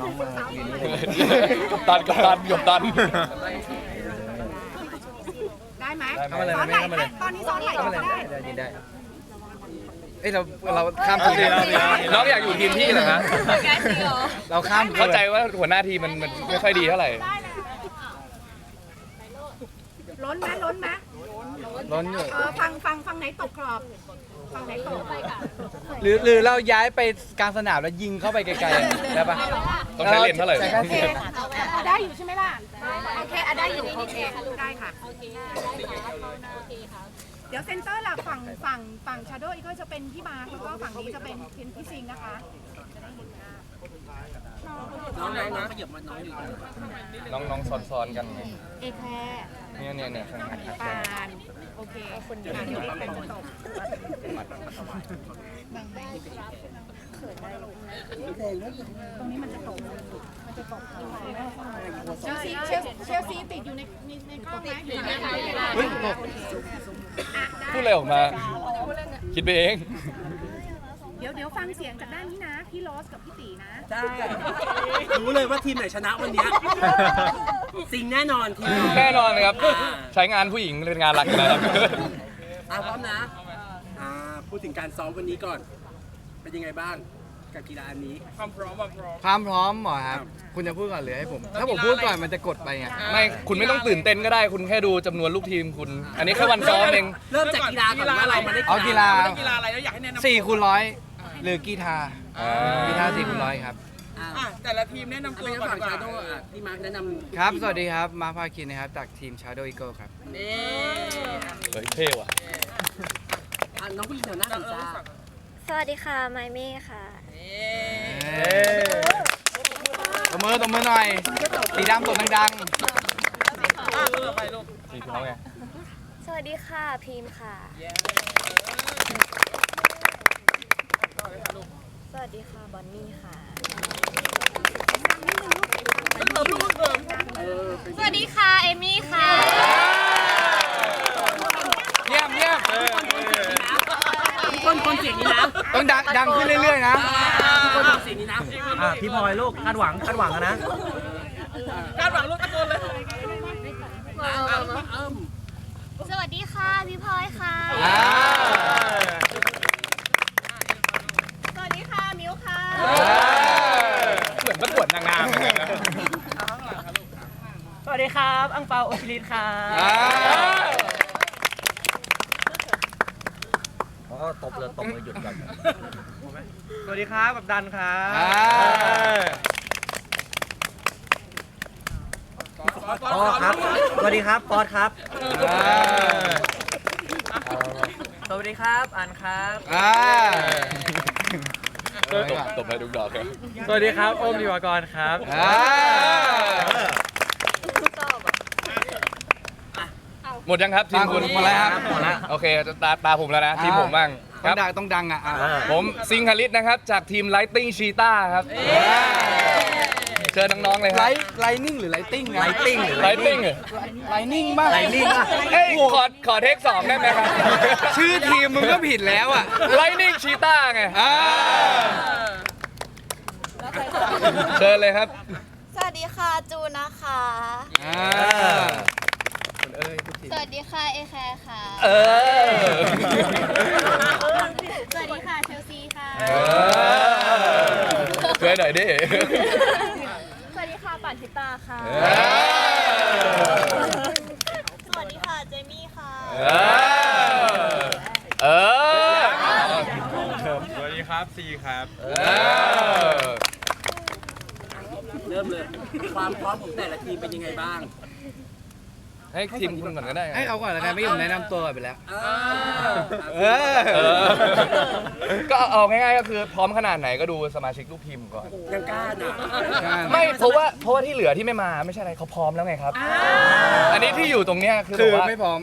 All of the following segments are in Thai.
น้องมายืนนี่กับตันกับตันกับตัน ได้ไหมได้ไหม ซ้อนไหล่ให้ตอนนี้ซ้อนไหล่ก็ได้ยืนได้เอ้ยเราเราข้ามทีมน้องอยากอยู่ทีมพี่เหรอฮะเราข้ามเข้าใจว่าหัวหน้าทีมมันมันไม่ค่อยดีเท่าไหร่ ล้นไหมล้นไหมล้นอยู่เออฟังฟังฟังไหนตกกรอบ ฟังไหนตกไปค่ะหรือหรือเราย้ายไปกลางสนามแล้วยิงเข้าไปไกลๆได้ปะต้องใช้เลนเท่าไหร่ใส่โอแค่เคสิบเอาได้อยู่ใช่ไหมล่ะโอเคเอาได้อยู่โอเคได้ค่ะเดี๋ยวเซนเตอร์หลักฝั่งฝั่งฝั่งชาโดว์อีกก็จะเป็นพี่มาร์คแล้วก็ฝั่งนี้จะเป็นพี่ซิงนะคะน้องน้องน้องขยับมาน้องอยู่น้องน้องซ้อนๆกันไงเอแคร์เนี่ยเนี่ยเนี่ยข้างหน้าปาน โอเคคนเดียวเดี๋ยวเป็นตกตรงนี้มันจะตกมันจะตกเชลซีเชลเชลซีติดอยู่ในในในกล้องไหมอยู่ในกล้องเฮ้ยตกพูดอะไรออกมา คิดไปเอง เดี๋ยวเดี๋ยวฟังเสียงจากด้านนี้นะ พี่โรสกับพี่ตีนะ ได้ รู้เลยว่าทีมไหนชนะวันเนี้ย สิงแน่นอนทีมเราแน่นอนเลยครับ ใช้งานผู้หญิงเป็นงานหลักอยู่แล้วครับ อะพร้อมนะอ่าพูดถึงการซ้อมวันนี้ก่อน เป็นยังไงบ้างกับกีฬาอันนี้ความพร้อมเหรอครับ คุณจะพูดก่อนหรือให้ผม ถ้าผมพูดก่อนมันจะกดไปไงไม่ คุณไม่ต้องตื่นเต้นก็ได้ คุณแค่ดูจำนวนลูกทีมคุณ อันนี้แค่วันซ้อมเอง เริ่มจากกีฬาก่อนว่าเรามาได้เอากีฬา กีฬาอะไรแล้วอยากให้แนะนำสี่คูณร้อยหรือกีฬาอ่ากีฬาสี่คูณร้อยครับ อะอะแต่ละทีมแนะนำตัวเป็นก่อนฝั่งดีกชาว่าโดว์อะพี่มาร์คแนะนำครับ สวัสดีครับ มาร์คพาคินนะครับ จากทีม Shadow Eagle ครับ นี่เฮ้ยเท่ว่ะอะน้องผู้หญิงแถวหน้าสีซ่าสวัสดีค่ะ ไมเม่ค่ะ ตบมือตบมือหน่อย สีดำกดดังสีเขาไงสวัสดีค่ะพีมค่ะ สวัสดีค่ะ บอนนี่ค่ะ สวัสดีค่ะ เอมี่ค่ะเงียบเงียบทุกคนคนเสียงนี้นะต้องดังดังขึ้นเรื่อยๆนะทุกคนเสียงนี้นะอะพี่พลอยลูกคาดหวังคาดหวังอะนะคาดหวังลูกตะโกนเลยเอิ่มสวัสดีค่ะ พี่พลอยค่ะ อ่า สวัสดีค่ะ มิวค่ะ เหมือนประกวดนางงามเหมือนกันนะ สวัสดีค รับอังเปาโอชิลิตค่ะอ่า อ๋อตบเลยตบเลยหยุดก่อนสวัสดีครับกับดันครับอ่าอ๋อครับ สวัสดีครับปอดครับ อ่าสวัสดีครับอันครับ อ่าตบตบไปทุกดอกเลยสวัสดีครับโอมดิวากรครับ อ่า หมดยังครับทีมคุณหมดแล้วครับหมดแล้ว โอเคตาตาผมแล้วนะทีมผมบ้างคต้อรับ งดังต้องดังอะอะผมซิงคาริสนะครับ จากทีม Lighting Cheetah ครับ เชิญน้องๆเลยคไลรับ ท์ไลนิ่งหรือไลติ้งนะ Lighting หรือ Lighting เหรอไลนิ่งบ้าง Lightning ป่ะเอ้ยขอขอเทคสองได้ไหมครับ ชื่อทีมมึงก็ผิดแล้วอะ Lightning Cheetah ไงอ่า เชิญเลยครับ สวัสดีค่ะจูนนะคะ อ่าคน เอ้ยทุกทีสวัสดีค่ะเอแคร์ค่ะ เออ สวัสดีค่ะเชลซีค่ะ เออช่วยหน่อยดิ สวัสดีค่ะปั่นทิตาค่ะ เออ สวัสดีค่ะเจมี่ค่ะ เออ เออ สวัสดีครับซีครับ เออ เริ่มเลย ความพร้อมของแต่ละทีมเป็นยังไงบ้าง ให้ทีมคุณก่อนก็ได้ให้เขาก่อนแล้วกันไม่ผมแนะนำตัวก่อนไปแล้ว เออเออเออ ก็เอาง่ายๆก็คือพร้อมขนาดไหนก็ดูสมาชิกลูกทีมก่อน ยังกล้าน่ะไม่เพราะว่าเพราะว่าที่เหลือที่ไม่มาไม่ใช่อะไรเขาพร้อมแล้วไงครับ อันนี้ที่อยู่ตรงเนี้ยคือคือแบบว่าไม่พร้อม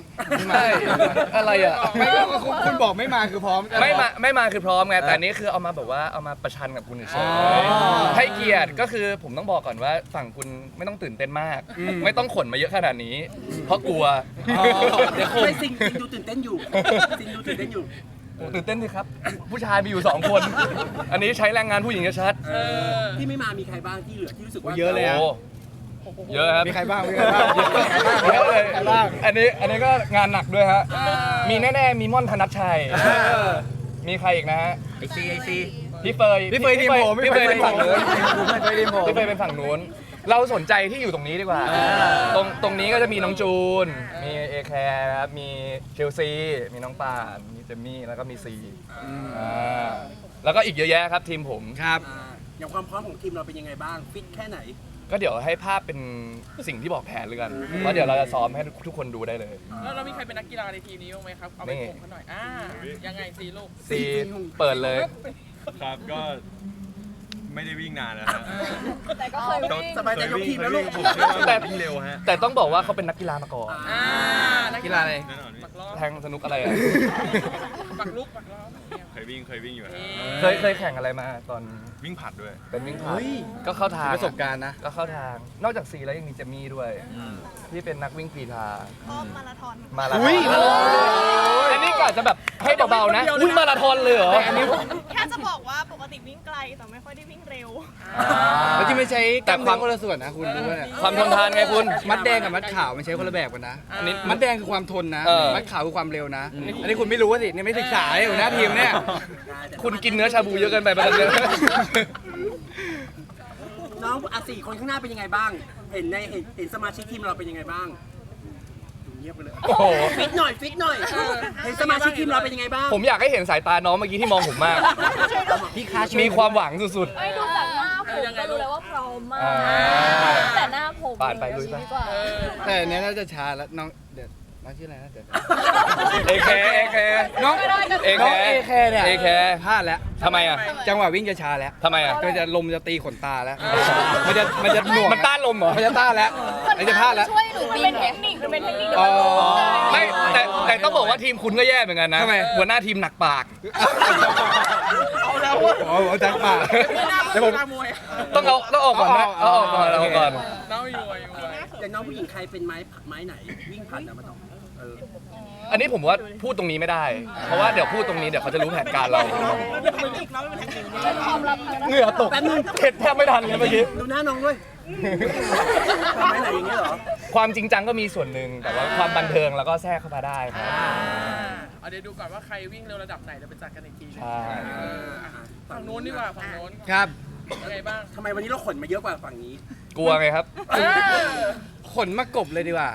ใช่อะไรอะ ไม่ก็คุณคุณบอกไม่มาคือพร้อม ไม่มาไม่มาคือพร้อมไงแต่อันนี้คือเอามาแบบว่าเอามาประชันกับคุณเฉอ๋ยอๆให้เกียรติก็คือผมต้องบอกก่อนว่าฝั่งคุณไม่ต้องตื่นเต้นมาก อืม ไม่ต้องขนมาเยอะขนาดนี้เพราะกลัวอ๋อเดี๋ยวคงไม่ซิงซิงดูตื่นเต้นอยู่ซิงดูตื่นเต้นอยู่ โอ้ตื่นเต้นสิครับ ผู้ชายมีอยู่สองคน อันนี้ใช้แรงงานผู้หญิงชัดเออที่ไม่มามีใครบ้างที่เหลือที่รู้สึกว่าเยอะเลยอะโอ้เยอะครับมีใครบ้างมีใครบ้างเยอะเลยใครบ้างอันนี้อันนี้ก็งานหนักด้วยฮะมีแน่ๆมีม่อนธนัชชัยมีใครอีกนะฮะไอซีไอซีพี่เฟยพี่เฟยทีมผมพี่เฟยเป็นฝั่งนู้นพี่เฟยทีมผมพี่เฟยเป็นฝั่งนู้น เราสนใจที่อยู่ตรงนี้ดีกว่า ตรงตรงนี้ก็จะมีน้องจูน มีเอแคร์ครับ มีเชลซี มีน้องป่าน มีเจมมี่ แล้วก็มีซีอ่าแล้วก็อีกเยอะแยะครับทีมผม ครับอ่าอย่างความพร้อมของทีมเราเป็นยังไงบ้างฟิตแค่ไหน ก็เดี๋ยวให้ภาพเป็นสิ่งที่บอกแผนเลยกันเพราะเดี๋ยวเราจะซ้อมให้ทุกคนดูได้เลย แล้วเรามีใครเป็นนักกีฬาในทีมนี้บ้างไหมครับ เอาไปนี่โขงเขาหน่อย อ่า ยังไงซีลูกซีเปิดเลย ครับก็ ไม่ได้วิ่งนานนะฮะแต่ก็เคยวิ่ง สบายใจยกทีมแล้วลูกผมเชื่อว่าแต่ วิ่งเร็วฮะแต่ต้องบอกว่าเขาเป็นนักกีฬามาก่อนอ่านักกีฬาอะไรแน่นอนพี่ปักล้อแทงสนุกอะไรอะปักลุกปักล้อเนี่ยเคยวิ่งเคยวิ่งอยู่ฮะเคยเคยแข่งอะไรมาตอนวิ่งผลัดด้วย เป็นวิ่งผลัดเฮ้ย ก็เข้าทางประสบการณ์นะ ก็เข้าทาง นอกจากซีแล้วยังมีเจมมี่ด้วยที่เป็นนักวิ่งกรีฑาอ้อมมาราธอน มาราธอุ้อยนอันนี้กะจะแบบให้เบาๆนะ อุ้ยมาราธอนเลยเหรออันนี้แติวิ่งไกลแต่ไม่ค่อยได้วิ่งเร็ว แล้วที่ไม่ใช้แต่แต่คาวความมคนละส่วนนะคุณรู้ไหมเนี่ยความทนทานไงคุณ มัดแดงกับมัดขาวมันใช้คนละแบบกันนะ อันนี้ มัดแดงคือความทนนะ เออ มัดขาวคือความเร็วนะ อันนี้คุณไม่รู้สิเนี่ยไม่ศึกษาเลยหัวหน้าทีมเนี่ย คุณกินเนื้อชาบูเยอะเกินไปปะเนี่ยน้องอะสี่คนข้างหน้าเป็นยังไงบ้าง เห็นในเห็นเห็นสมาชิกทีมเราเป็นยังไงบ้างดูเงียบไปเลยโอ้โห ฟิตหน่อยฟิตหน่อยเห็นสมาชิกทีมเราเป็นยังไงบ้างผมอยากให้เห็นสายตาน้องเมื่อกี้ที่มองผมมาก พี่คาช่วยมีความหวังสุดไม่ดูจากหน้าผมก็รู้แล้วว่าพร้อมมากอ่าแต่หน้าผมปาดไปลุยไป ดีกว่าแต่อันเนี้ยน่าจะช้าแล้วน้องเดี๋ยวน้องชื่ออะไรนะเดี๋ยวๆ เอแคเอแคน้องเอน้แคองเอแคเนี่ยเอแคพลาดแล้วทำไมอะจังหวะวิ่งจะช้าแล้วทำไมอะ มันจะลมจะตีขนตาแล้ว มันจะมันจะหน่วงมันต้านลมเหรอ มันจะต้านแล้วมันจะพลาดแล้ว ช่วย หนูมันเป็นเทคนิคมันเป็นเทคนิคอ๋อไม่แต่แต่ต้องบอกว่าทีมคุณก็แย่เหมือนกันนะทำไม หัวหน้าทีมหนักปาก เอาแล้วอ๋อเอาจังปากเดี๋ยวผมมวยต้องเอาต้องออกก่อนนะเอาออกก่อนเอาออกก่อน น้องอยู่อะอยู่อะอย่างน้องผู้หญิงใครเป็นไม้ไม้ไหน วิ่งผ่านนะมันต้องเอออันนี้ผมว่าพูดตรงนี้ไม่ได้ เพราะว่าเดี๋ยวพูดตรงนี้เดี๋ยวเขาจะรู้แผนการเราความลับทางด้าน เหงื่อตกแป๊บนึงเผ็ดแทบไม่ทันเลยเมื่อกี้ ดูหน้าน้องด้วย ไม้ไหนอย่างเงี้ยเหรอ ความจริงจังก็มีส่วนหนึ่งแต่ว่าความบันเทิงแล้วก็แทรกเข้ามาได้ครับ เอาเดี๋ยวดูก่อนว่าใครวิ่งเร็วระดับไหนเดี๋ยวไปจัดกันอีกทีหนึงใช่ เอออะฝั่งนู้นดีกว่าฝั่งนู้นครับ ยังไงบ้างทำไมวันนี้เราขนมาเยอะกว่าฝั่งนี้ กลัวไงครับขนมากบเลยดีกว่า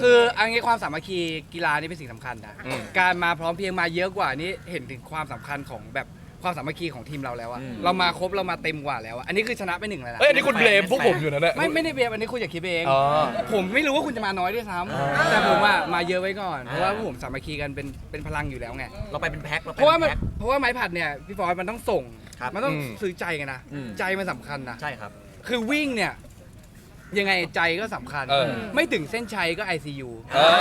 คืออันนี้ความสามัคคีกีฬานี่เป็นสิ่งสำคัญนะ อืม การมาพร้อมเพรียงมาเยอะกว่านี่เห็นถึงความสำคัญของแบบ ความสามัคคีของทีมเราแล้วอะเรามาครบเรามาเต็มกว่าแล้วอะอันนี้คือชนะไปหนึ่งเลยนะเอ้ยอันนี้คุณเบลมพวกผมอยู่นะเนี่ย ไม่ไม่ได้เบียบอันนี้คุณอย่าคิดไปเอง อ๋อผมไม่รู้ว่าคุณจะมาน้อยด้วยซ้ำแต่ผมอะมาเยอะไว้ก่อนเพราะว่าพวกผมสามัคคีกันเป็นเป็นพลังอยู่แล้วไง เราไปเป็นแพ็คเราไปเพราะว่าเป็มันนแพ็ค เพราะว่าไม้ผัดเนี่ยพี่ฟอยมันต้องส่ง ครับมันต้องอืม ซื้อใจกันนะอืม ใจมันสำคัญนะใช่ครับ คือวิ่งเนี่ยยังไงใจก็สำคัญ เออ ไม่ถึงเส้นชัยก็ ICU เออ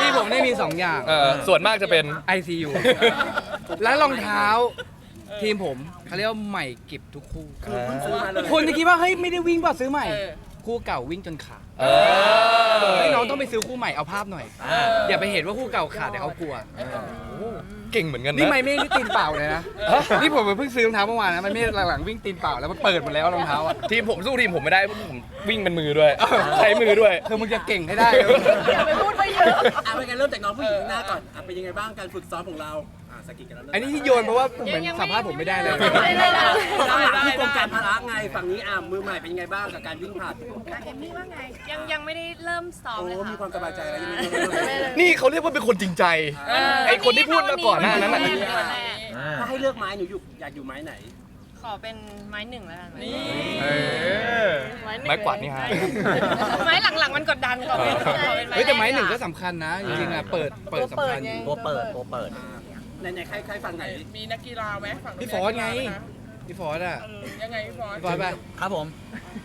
นี่ผมได้มี2อย่าง เออส่วนมากจะเป็น ICU และรองเท้า ทีมผมเขาเรียกว่าใหม่เก็บทุกคู่ คือเพิ่งซื้อมาเลย คนจะคิดว่าเฮ้ยไม่ได้วิ่งเปล่ะซื้อใหม่ เออ คู่เก่าวิ่งจนขาดเออ ให้น้องต้องไปซื้อคู่ใหม่เอาภาพหน่อย อย่าไปเห็นว่าคู่เก่าขาดเดี๋ยวเขากลัว เก่งเหมือนกันนะ นี่ไม่ไม่ได้ตีนเปล่าเลยนะนี่ผมเพิ่งซื้อรองเท้าเมื่อวานนะ มันไม่หลังๆวิ่งตีนเปล่าแล้วมันเปิดหมดแล้วรองเท้าอะ ทีมผมสู้ทีมผมไม่ได้เพราะผมวิ่งเป็นมือด้วย ใช้มือด้วย คือมึงจะเก่งให้ได้ อย่าไปพูดไปเยอะอะเป็นไงเริ่มจากน้องผู้หญิงข้างหน้าก่อนอะเป็นยังไงบ้างการฝึกซ้อมของเราอะ สกิดกันแล้วเริ่มอันนี้ที่โยนเพราะว่าเหมือนสัมภาษณ์ผมไม่ได้เลยไม่ได้เลยด้านหลังที่กรมการพละไงฝั่งนี้อะมือใหม่เป็นยังไงบ้างกับการวิ่งผ่านยังยังไม่ได้เริ่มซ้อมโอ้เลยมีค่ะความสบายใจแล้วยังไม่เริ่มเลยนี่เขาเรียกว่าเป็นคนจริงใจ ไอคนที่พูดมาก่อนหน้านั้นน่ะถ้าให้เลือกไม้หนูอยู่อยากอยู่ไม้ไหนขขอเป็นไม้หนึ่งแล้วกันเออไม้หนึ่งไม้กวาดนี่ฮะ ไม้หลังๆมันกดดันขอเป็นขอเป็นเฮ้ยแต่ไม้หนึ่งก็สำคัญนะจริงๆอะเปิดเปิดสำคัญตัวเปิด ตัวเปิด ในในใครใครฟังไหนมีนักกีฬาไหมฝั่งพี่ฟอสไงพี่ฟอสอะยังไงพี่ฟอสพี่ฟอสไปครับผม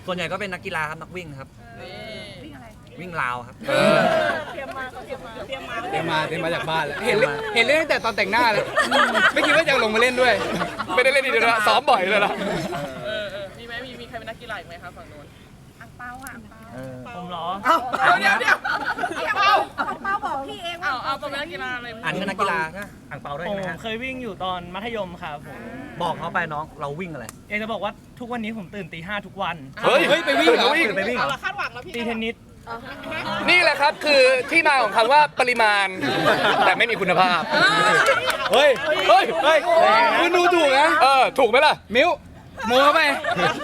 ส่วนใหญ่ก็เป็นนักกีฬาครับนักวิ่งครับนี่วิ่งราวครับเตรียมมาเตรียมมาเตรียมมาเตรียมมาเตรียมมาจากบ้านแล้วเห็นเล่นเห็นเล่นตั้งแต่ตอนแต่งหน้าแล้วไม่คิดว่าจะลงมาเล่นด้วย ไม่ได้เล่นดีเดียวนะซ้อมบ่อยเลยล่ะเออเออมีไหมมีมีใครเป็นนักกีฬาอีกไหมครับฝั่งโน้น ผมเหรอเดี๋ยวเดี๋ยวเอาเป้าบอกพี่เองเอาเอาตัวเป็นนักกีฬาอะไรอันนี้ก็นักกีฬาใช่ไหมอ่างเปาด้วยผมใช่ไหมฮะเคยวิ่งอยู่ตอนมัธยมครับผมบอกเขาไปน้องเราวิ่งอะไร อยากจะบอกว่าทุกวันนี้ผมตื่นตีห้าทุกวันเฮ้ยเฮ้ยไปวิ่งเหรอวิ่งตื่นไปวิ่งเหรอคาดหวังแล้วพี่ตีเทนนิสนี่แหละครับคือที่มาของคำว่าปริมาณ แต่ไม่มีคุณภาพ เฮ้ย เฮ้ย เฮ้ยคุณดูถูกนะ เออ ถูกไหมล่ะ มิ้ว โมเข้าไป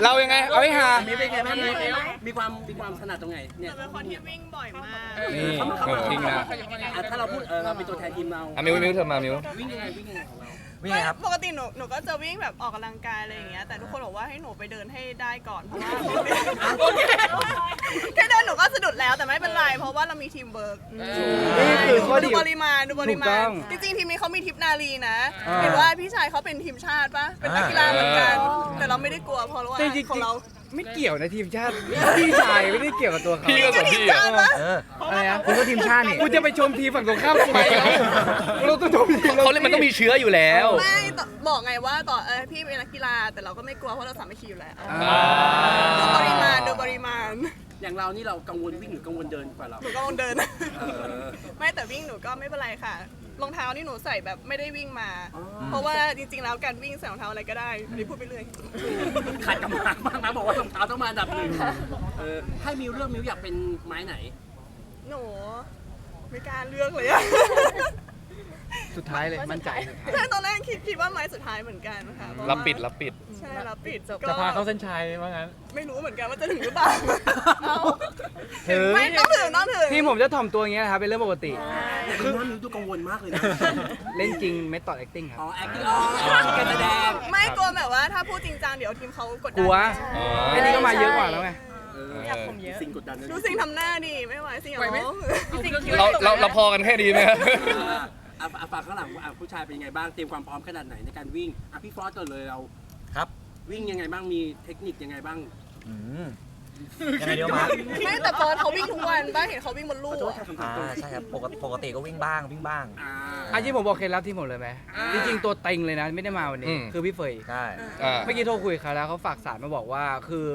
เรายังไง เอาให้ฮามีเป็นไงบ้างมีมีความมีความถนัดตรงไหนเนี่ยเป็นคนที่วิ่งบ่อยมากนี่เขามาเขามาจริงนะอะถ้าเราพูดเออเราเป็นตัวแทนทีมเราอะมิวมิวเธอมามิว วิ่งยังไงวิ่งยังไงของเรา วิ่งไงครับ ปกติหนูหนูก็จะวิ่งแบบออกกำลังกายอะไรอย่างเงี้ยแต่ทุกคนบอกว่าให้หนูไปเดินให้ได้ก่อนเพราะว่าแค่เดินหนูก็สะดุดแล้วแต่ไม่เป็นไรเพราะว่าเรามีทีมเวิร์กนี่คือข้อดีดูปริมาณดูปริถูกมาต้ณองจริงๆทีมนี้เขามีทิปนาลีนะอ่า เห็นว่าพี่ชายเขาเป็นทีมชาติปะเป็นนักกีฬาเหมือนกัน แต่เราไม่ได้กลัวเพราะว่าแต่จริงของเราๆ ไม่เกี่ยวนะทีมชาติ พี่ชายไม่ได้เกี่ยวกับตัวเขาพี่ก็สนทีมพี่อะชาติปะเอออะไรนะคุณก็ทีมชาตินี่กูจะไปชมทีมฝั่งตรงข้ามทำไมเราเราต้องชมทีมเขาเล่นมันต้องมีเชื้ออยู่แล้ว ไม่ต่อบอกไงว่าต่อเออพี่เป็นนักกีฬาแต่เราก็ไม่กลัวเพราะเราสามัคคีอยู่แล้วอ่า ดูปริมาณดูปริมาณอย่างเรานี่เรากังวลวิ่งหรือกังวลเดินกว่าเรา หนูก็ลงเดินเออไม่แต่วิ่งหนูก็ไม่เป็นไรค่ะ รองเท้านี่หนูใส่แบบไม่ได้วิ่งมาอ๋อเพราะว่าจริงๆแล้วการวิ่งใส่รองเท้าอะไรก็ได้อันนี้พูดไปเรื่อย ขัดกำลังมากนะบอกว่ารองเท้าต้องมาอันดับหนึ่งเออให้มิวเลือกมิวอยากเป็นไม้ไหน หนูไม่กล้าเลือกเลยอะ สุดท้ายเลยมั่นใจใช่ตอนแรกคิดคิดว่าไม้สุดท้ายเหมือนกันค่ะเพาะว่ารับปิดรับปิด ใช่รับปิดจะพาเข้าเส้นชัยว่างั้นไม่รู้เหมือนกันว่าจะถึงหรือเปล่าเอาถึงไม่ต้องถึงต้องถึงทีมผมจะถ่อมตัวอย่างเงี้ยนะครับเป็นเรื่องปกติแต่คือว่ามิวดูกังวลมากเลยนะ เล่นจริงเม t อด acting ครับ อ๋อ acting อ๋อการแสดง ไม่กลัวแบบว่าถ้าพูดจริงจังเดี๋ยวทีมเขากดดักลัวอ๋อไอ้นี่ก็มาเยอะกว่าแล้วไงเออสิ่งกดดันนะดูสิ่งทำหน้าดิไม่ไหวสิ่งเหรไหวไหมอสิ่งคิ้วเราเราเราพอกันแค่ดีไหมครับ อะอะอะฝากข้างหลังอะผู้ชายเป็นยังไงบ้างเตรียมความพร้อมขนาดไหนในการวิ่งอะพี่ฟอสก่อนเลยเราครับวิ่งยังไงบ้างมีเทคนิคยังไงบ้างอืมยังไงเดี๋ยวมาไม่แต่เฟิร์สเขาวิ่งทุกวันบ้างเห็นเขาวิ่งบนลู่ขอโทษอะค่ะคำถาอ่ามตรงใช่ครับปกติปกติก็วิ่งบ้างวิ่งบ้าง อ่าอันที่ผมบอกเคล็ดลับที่ผมเลยไหมอ่า จริงๆตัวเต็งเลยนะ ไม่ได้มาวันอืนี้ ม คือพี่เฟย ใช่ อ่า เมื่อกี้โทรคุยกับเขาแล้วเขาฝากสารมาบอกว่า คือ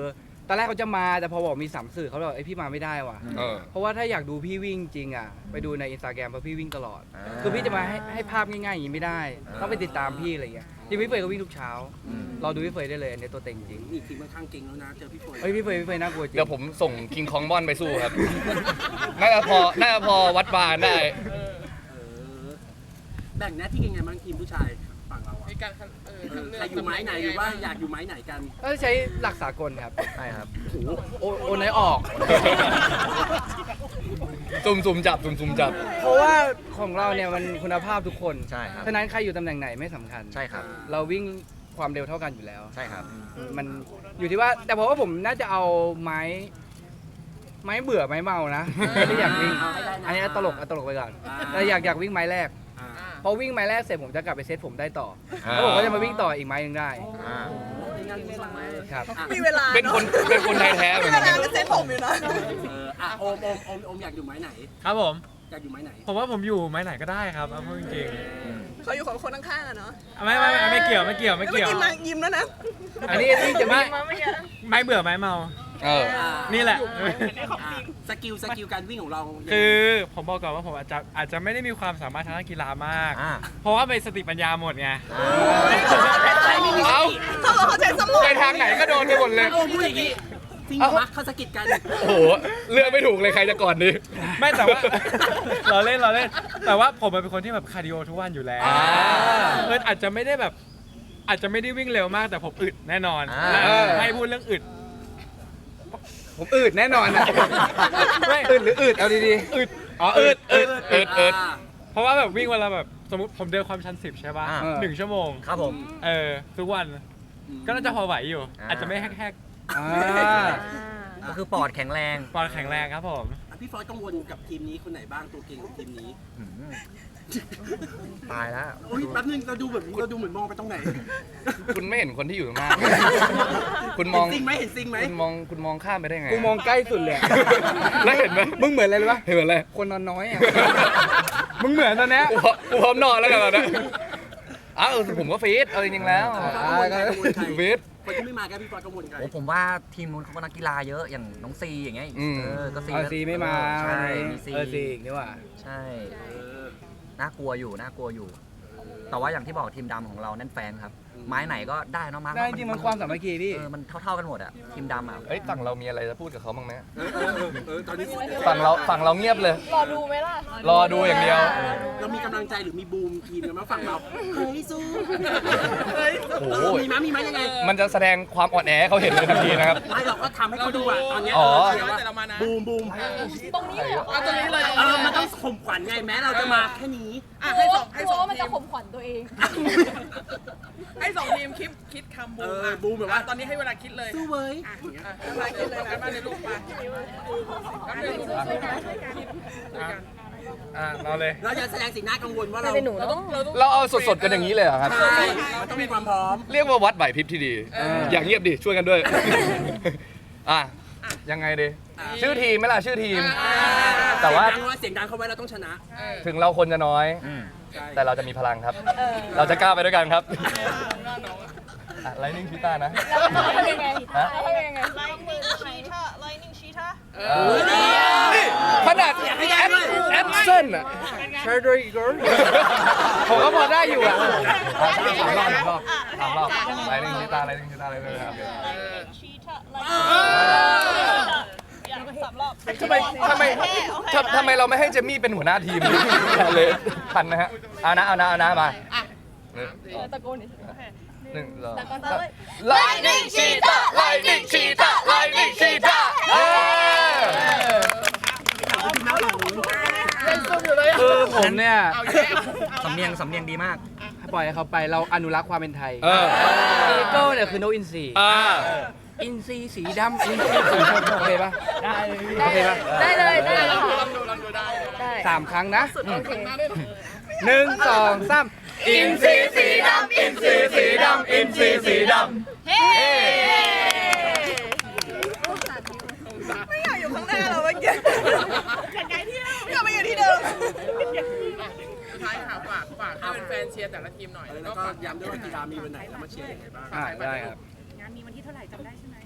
ตอนแรกเขาจะมาแต่พอบอกมีสามสื่อเขาบอกไอยพี่มาไม่ได้ว่ะ เออ เพราะว่าถ้าอยากดูพี่วิ่งจริงอะไปดูในอินสตาแกรมเพราะพี่วิ่งตลอดอ่าคือพี่จะมาให้ให้ภาพง่ายๆอย่างนี้ไม่ได้อ่าต้องไปติดตามพี่อะไรอย่างเงี้ยจริงๆพี่เฟยก็วิ่งทุกเช้าอืมรอดูพี่เฟยได้เลยอันนี้ตัวเต็งจริงนี่ทีมค่อนข้างเก่งแล้วนะเจอพี่ฝนเฮ้ยพี่เฟยพี่เฟยน่ากลัวจริงเดี๋ยวผมส่งคิงคองบอนไปสู้ครับ น่าจะพอ น่าจะพอวัดบานได้ เออ แบ่งหน้าที่ยังไงบ้างทีมผู้ชายฝั่งเราอะมีการ คัดเออเออคัดเลืใครอยู่ไม้ไหนหรือว่าอยากอยู่ไม้ไหนกันก็ใช้หลักสากลครับใช่ครับโอโอนไหนออกซุ่มซุ่มจับซุ่มซุ่มจับ เพราะว่าของเราเนี่ยมันคุณภาพทุกคนใช่ครับ ฉะนั้นใครอยู่ตำแหน่งไหนไม่สำคัญ ใช่ครับ เราวิ่งความเร็วเท่ากันอยู่แล้ว ใช่ครับ มันอยู่ที่ว่าแต่ผมว่าผมน่าจะเอาไม้ ไม้เบื่อไม้เมานะไม่ได้อยากวิ่งเอาให้ได้นะอันนี้ตลกเอาตลกไปก่อนอ่าแต่อยากอยากวิ่งไม้แรกอ่าอ่า พอวิ่งไม้แรกเสร็จผมจะกลับไปเซตผมได้ต่ออ่าแล้วผมก็จะมาวิ่งต่ออีกไม้หนึ่งได้อ่าในงานวิ่งไม้ครับอะมีเวลาเป็นคนเป็นคนไทยแท้เหมืมีอนเวกันลาเป็นเซ็ตผมอยู่นะ เอออะโอมโอมโอมโอมอยากอยู่ไม้ไหน ครับผม อยากอยู่ไม้ไหน ผมว่าผมอยู่ไม้ไหนก็ได้ครับเอาพูดจริงเขาอยู่ของคนข้างๆอะเนาะๆไม่ไม่ไม่ไม่เกี่ยวไม่เกี่ยวไม่เมื่อเกี่ยวกี้มายิ้มแล้วนะ อันนี้นี่จะไม่ ไม้เบื่อไม้เมา เอออ่านี่แหละ อ่าสกิลสกิลการวิ่งของเรายังไงคือผมบอกก่อนว่าผมอาจจะอาจจะไม่ได้มีความสามารถทางด้านกีฬามาก อ่า เพราะว่าเป็นสติปัญญาหมดไงใครไม่มีสเอา กิลเขาบอกเขาใช้สมองไปทางไหนก็โดนไปหมดเลย โอมพูดอย่างนี้จริงเหรอวะเขาสะกิดกัน โอ้โห เลือกไม่ถูกเลยใครจะก่อนดี ไม่แต่ว่า เราเล่นเราเล่น แต่ว่าผมเป็นคนที่แบบคาร์ดิโอทุกวันอยู่แล้วอ่าเอออาจจะไม่ได้แบบ อาจจะไม่ได้วิ่งเร็วมากแต่ผมอึดแน่นอนอ่า และให้พูดเรื่องอึด ผมอืดแน่นอนนะไม่อืดหรืออืดเอาดีอึดๆอ๋ออืดอืดเอิดเอิดอ่าเพราะว่าแบบวิ่งเวลาแบบสมมติผมเดินความชันสิบใช่ป่ะอ่า หนึ่งชั่วโมงครับผม เออทุกวันก็น่าจะพอไหวอยู่ อาจจะไม่แฮกอ่า ก็คือปอดแข็งแรงๆปอดแข็งแรงครับผมอะพี่ฟอสกังวลกับทีมนี้คนไหนบ้างตัวเก่งของทีมนี้ตายแล้ว อุ้ยแป๊บนึงเราดูแบบเราดูเหมือนมองไปตรงไหนคุณไม่เห็นคนที่อยู่ตรงหน้า คุณมอง เห็นซิงไหมเห็นซิงไหมคุณมองคุณมองข้ามไปได้ไงกูมองใกล้สุดเลยแล้วเห็นไหมมึงเหมือนอะไรรู้ปะเห็นเหมือนอะไรคนนอนน้อยอะ มึงเหมือนตอนเนี้ย กูพร้อมกูพร้อมนอนแล้วกันตอนเนี้ยอ้าวผมก็ฟีดเอาจริงๆแล้วกังวลใครกังวลใครฟีด คนที่ไม่มาแกพี่ฟอสกังวลใครโอ้ผมว่าทีมนู้นเขาก็นักกีฬาเยอะอย่างน้องซีอย่างเงี้ยอืม เออก็ซีเออซีไม่มาใช่มีซีเออซีอีกนี่หว่า ใช่น่ากลัวอยู่น่ากลัวอยู่ แต่ว่าอย่างที่บอกทีมดำของเรานั่นแฟนครับ ไม้ไหนก็ได้เนอะมาร์คได้จริงๆมันความสามัคคีพี่ เออมันเท่าๆกันหมดอะทีมดำอะ เอ้ยฝั่งเรามีอะไรจะพูดกับเขาบ้างไหมเออเออเออเออตอนนี้ฝั่งเราฝั่งเราเงียบเลย รอดูไหมล่ะ รอดูอย่างเดียว เรามีกำลังใจหรือมีบูมทีมกันไหมฝั่งเราเฮ้ยสู้เฮ้ยโอ้โหเออมีมั้ยมีมั้ยยังไงมันจะแสดงความอ่อนแอให้เขาเห็นเลยทันทีนะครับ ไม่เราก็ทำให้เขาดูอะตอนเนี้ยอ๋อเชียร์ว่าแต่เรามานะบูมบูมตรงนี้เหรอเอาตรงนี้เลยเออมันต้องข่มขวัญไงแม้เราจะมาแค่นี้ อะให้สองให้สองมันทีจะมข่มขวัญตัวเอง ให้สองทีมคิดคิดคำบูเอมออะบูมแบบว่า อะตอนนี้ให้เวลาคิดเลยสู้เว้ยอะอะให้เวลาคิดเลยนะมาในลูกไปกันเลยลูกช่วยกันช่วยกันอะเราเลย เราจะแสดงสีหน้ากังวลว่าเราเราต้องเราต้องเราเอาสดๆกันอย่างนี้เลยเหรอครับ ใช่มันต้องมีความพร้อม เรียกว่าวัดไหวพริบที่ดี อย่างเงียบดิช่วยกันด้วย อะ ยังไงดี ชื่อทีมไหมล่ะชื่อทีม แต่ว่าเสียงดังเสียงดังเข้าไว้เราต้องชนะถึงเราคนจะน้อยใช่แต่เราจะมีพลังครับ เราจะก้าวไปด้วยกันครับไลนิ่งชีต้านะทำยังไงฮะทำยังไงไลนิ่งชีท่าไลนิ่งชีท่านี่ขนาดแอดแอดเซนอะ c h a r d r y Girl ผมก็พอได้อยู่อะสามรอบสามรอบสามรอบไลนิ่งชีต้าไลนิ่งชีต้าไลนิ่งชีต้าชีท่าไลนิ่งสามรอบ ทำไมทำไมทำทำไมเราไม่ให้เจมี่เป็นหัวหน้าทีมเลยทันนะฮะเอานะเอานะเอานะมาหนึ่งตะโกนดิหนึ่งสองตะโกนเลยไลนิ่งชีต้าไลนิ่งชีต้าไลนิ่งชีต้าเออคือผมเนี่ยเอาแย่สำเนียงสำเนียงดีมาก ปล่อยให้เขาไปเราอนุรักษ์ความเป็นไทยเออ อีเกิลเนี่ยคือนกอินทรีอ่า อินทรีสีดำอินทรีสีชมพูโอเคปะได้โอเคปะได้เลยได้เลยลองดูลองดูได้ได้สามครั้งนะโอเคหนึ่งสองสามอินซีสีดำอินซีสีดำอินซีสีดำไม่อยากอยู่ข้างหน้าเราเมื่อกี้อยากย้ายที่อยากไปอยู่ที่เดิมสุดท้ายค่ะฝากฝากให้เป็นแฟนเชียร์แต่ละทีมหน่อยแล้แล้ววก็ก็ฝากย้ำด้วยว่ากีฬามีวันไหนแล้วมาเชียร์ยังไงบ้างอ่าได้ครับงานมีวันที่เท่าไหร่จำได้ใช่ไหม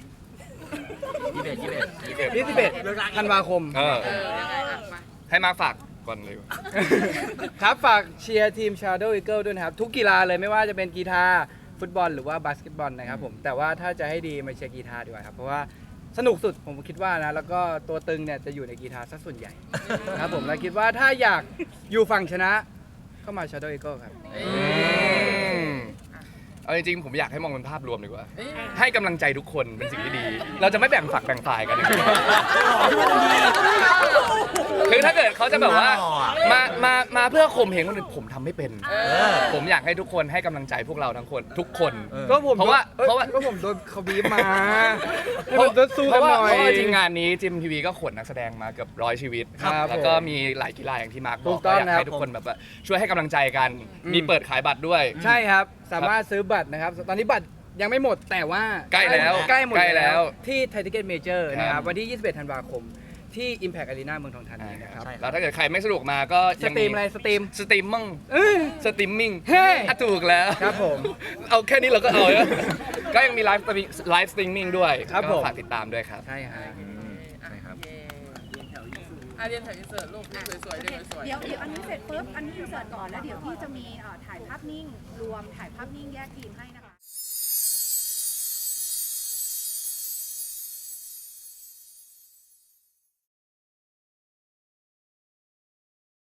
ยี่สิบเอ็ดยี่สิบเอ็ดยี่สิบเอ็ดยี่สิบเอ็ดธันวาคม เออเออยังไงอะมาให้มาฝากก่อนเลยครับฝากเชียร์ทีม Shadow Eagle ด้วยนะครับ ทุกกีฬาเลยไม่ว่าจะเป็นกีฬาฟุตบอลหรือว่าบาสเกตบอลนะครับผม แต่ว่าถ้าจะให้ดีมาเชียร์กีฬาดีกว่าครับ เพราะว่าสนุกสุดผมคิดว่านะ แล้วก็ตัวตึงเนี่ยจะอยู่ในกีฬาซะส่วนใหญ่ครับผมแล้วคิดว่าถ้าอยากอยู่ฝั่งชนะก็มา Shadow Eagle ครับ เอาจริงๆผมอยากให้มองเป็นภาพรวมดีกว่า ให้กำลังใจทุกคนเป็นสิ่งที่ดี เราจะไม่แบ่งฝักแบ่งฝ่ายกัน คือถ้าเกิดเขาจะแบบว่า มา มา มาเพื่อข่มเหงคนอื่นผมทำไม่เป็น ผมอยากให้ทุกคนให้กำลังใจพวกเราทั้งคนทุกคน ก็ผมเพราะว่าอ้ยเพราะว่า ก็ผมโดนเขาบีบมาให้ผมจะสู้เพกันราะหว่าน่อยเพราะว่าจริงงานนี้จิมทีวีก็ขนนักแสดงมาเกือบร้อยชีวิตครับแล้วก็ผมมีหลายกีฬาอย่างที่มาร์คบถูอกกต้องก็อยากนะครับให้ทุกคนแบบว่าช่วยให้กำลังใจกัน อืม มีเปิดขายบัตรด้วย ใช่ครับ สามารถซื้อบัตรนะครับ ตอนนี้บัตรยังไม่หมดแต่ว่าใกล้แล้วใกล้หมดใกล้แล้วที่ไทเทเกตเมเจอร์นะคครัรับบวันที่ 21 ธันวาคม ที่ Impact Arena เมืองทองธานีนะครับใช่แล้วถ้าเกิดใครไม่สะดวกมาก็สยังตรีมอะไรสตรีม สตรีมมั่งเอ้ยสตรีมมิ่งเฮ้ย อะถูกแล้ว ครับผม เอาแค่นี้เราก็เอาแล้ว ก็ยังมีไลฟ์ไลฟ์สตรีมมิ่งด้วยครับก็ผมฝากติดตามด้วยครับ ใช่ฮะอะเย้อะเรียนถ่ายอินเสิร์ตลูกสวยๆเรียนสวยๆ เดี๋ยวเดี๋ยวอันนี้เสร็จปุ๊บอันนี้อินเสิร์ตก่อนแล้วเดี๋ยวพี่จะมีเอ่อถ่ายภาพนิ่งรวมถ่ายภาพนิ่งแยกทีมให้นะคะ